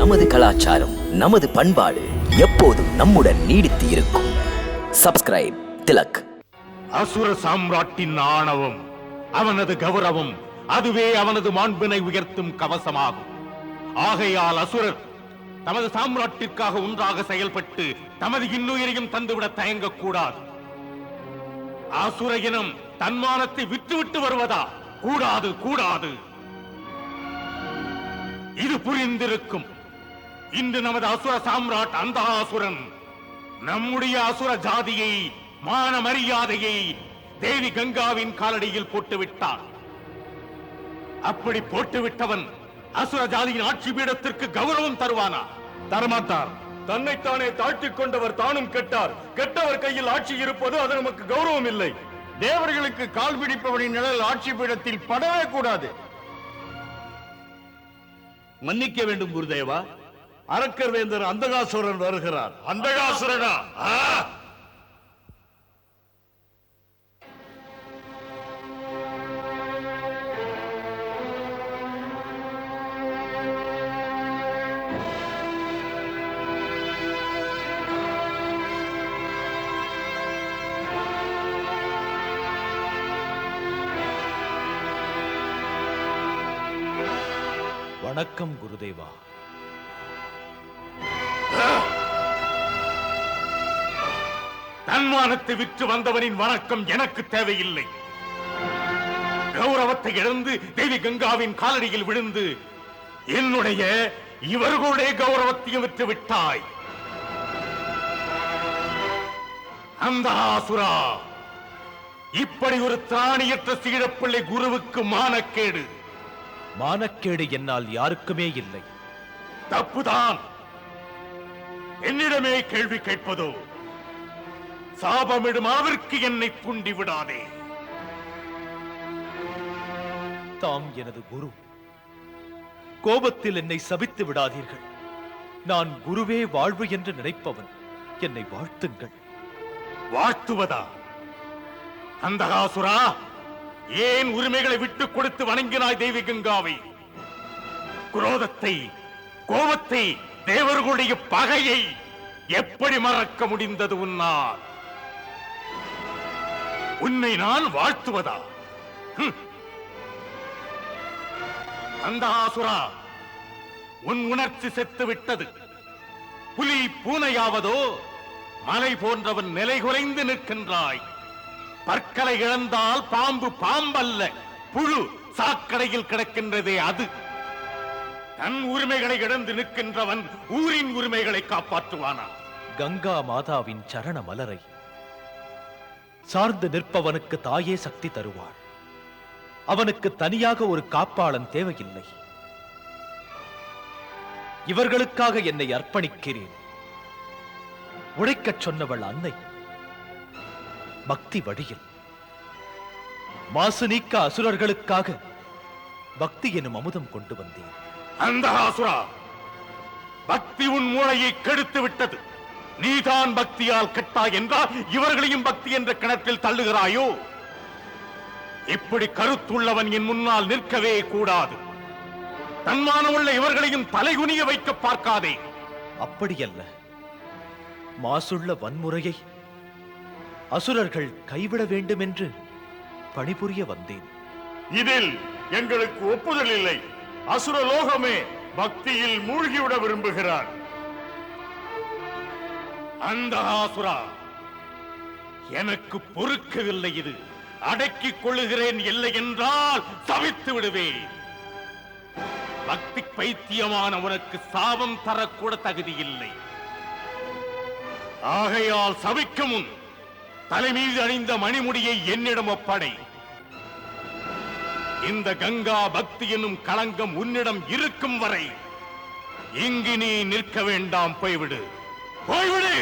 நமது கலாச்சாரம் நமது பண்பாடு எப்போதும் நம்முடன் நீடித்து இருக்கும். சப்ஸ்கிரைப் திலக். அசுர சாம்ராட்டின் ஆணவம் அவனது கௌரவம் அதுவே அவனது மாண்பினை உயர்த்தும் கவசமாகும். ஆகையால் அசுரர் தமது சாம்ராட்டிற்காக ஒன்றாக செயல்பட்டு தமது இன்னுயிரையும் தந்துவிட தயங்கக்கூடாது. அசுர இனம் தன்மானத்தை விட்டுவிட்டு வருவதா? கூடாது கூடாது. இது புரிந்திருக்கும். இன்று நமது அசுர சாம்ராட் அந்த அசுரன் நம்முடைய அசுர ஜாதியை மான மரியாதையை தேவி கங்காவின் காலடியில் போட்டுவிட்டான். அப்படி போட்டுவிட்டவன் அசுர ஜாதியின் ஆட்சி பீடத்திற்கு கௌரவம் தருவானா? தரமாட்டார். தன்னைத்தானே தாழ்த்திக் கொண்டவர் தானும் கெட்டார். கெட்டவர் கையில் ஆட்சி இருப்பது அது நமக்கு கௌரவம் இல்லை. தேவர்களுக்கு கால் பிடிப்பவனின் நிழல் ஆட்சி பீடத்தில் படவே கூடாது. மன்னிக்க வேண்டும் குருதேவா. அரக்கர் வேந்தர் அந்தகாசுரன் வருகிறார். அந்தகாசுரனா? வணக்கம் குருதேவா. தன்மானத்தை விற்று வந்தவனின் வணக்கம் எனக்கு தேவையில்லை. கௌரவத்தை இழந்து தேவி கங்காவின் காலடியில் விழுந்து என்னுடைய இவர்களுடைய கௌரவத்தையும் விற்று விட்டாய். அந்த ஆசுரா இப்படி ஒரு திராணியற்ற சீழப்பிள்ளை குருவுக்கு மானக்கேடு. மானக்கேடு என்னால் யாருக்குமே இல்லை. தப்புதான். என்னிடமே கேள்வி கேட்பதோ? சாபமிடும் அளவிற்கு என்னை தூண்டி விடாதே. தாம் எனது குரு. கோபத்தில் என்னை சபித்து விடாதீர்கள். நான் குருவே வாழ்வு என்று நினைப்பவன். என்னை வாழ்த்துங்கள். வாழ்த்துவதா? அந்தகாசுரா ஏன் உரிமைகளை விட்டுக் கொடுத்து வணங்கினாய் தேவி கங்காவை? குரோதத்தை கோபத்தை தேவர்களுடைய பகையை எப்படி மறக்க முடிந்தது உன்னால்? உன்னை நான் வாழ்த்துவதா? ஹம். அந்தகாசுரா உன் உணர்ச்சி செத்து விட்டது புலி பூனையாவதோ மலை போன்றவன் நிலை குறைந்து நிற்கின்றாய். பற்களை இழந்தால் பாம்பு பாம்பல்ல புழு சாக்கடையில் கிடக்கின்றதே அது. தன் உரிமைகளை இழந்து நிற்கின்றவன் ஊரின் உரிமைகளை காப்பாற்றுவானா? கங்கா மாதாவின் சரண மலரை சார்ந்து நிற்பவனுக்கு தாயே சக்தி தருவாள் அவனுக்கு தனியாக ஒரு காப்பாளன் தேவையில்லை. இவர்களுக்காக என்னை அர்ப்பணிக்கிறேன். உழைக்கச் சொன்னவள் அன்னை. பக்தி வழியில். மாசு நீக்க அசுரர்களுக்காக பக்தி எனும் அமுதம் கொண்டு வந்தேன். அந்த அசுரா பக்தி உன் மூளையை கெடுத்து விட்டது. நீதான் பக்தியால் கெட்டாய் என்றால் இவர்களையும் பக்தி என்ற கிணற்றில் தள்ளுகிறாயோ? இப்படி கருத்துள்ளவன் என் முன்னால் நிற்கவே கூடாது. தன்மானமுள்ள இவர்களையும் தலைகுனிய வைக்க பார்க்காதே. அப்படியல்ல. மாசுள்ள வன்முறையை அசுரர்கள் கைவிட வேண்டும் என்று பணிபுரிய வந்தேன். இதில் எங்களுக்கு ஒப்புதல் இல்லை. அசுர லோகமே பக்தியில் மூழ்கிவிட விரும்புகிறார். அந்த ஆசுரா எனக்கு பொறுக்கவில்லை இது. அடக்கிக் கொள்ளுகிறேன் இல்லை என்றால் தவித்து விடுவேன். பக்தி பைத்தியமான உனக்கு சாபம் தரக்கூட தகுதி இல்லை. ஆகையால் சபிக்க முன் தலைமீது அணிந்த மணிமுடியை என்னிடம் ஒப்படை. இந்த கங்கா பக்தி என்னும் களங்கம் உன்னிடம் இருக்கும் வரை இங்கு நீ நிற்க வேண்டாம் போய்விடு. போய்விடு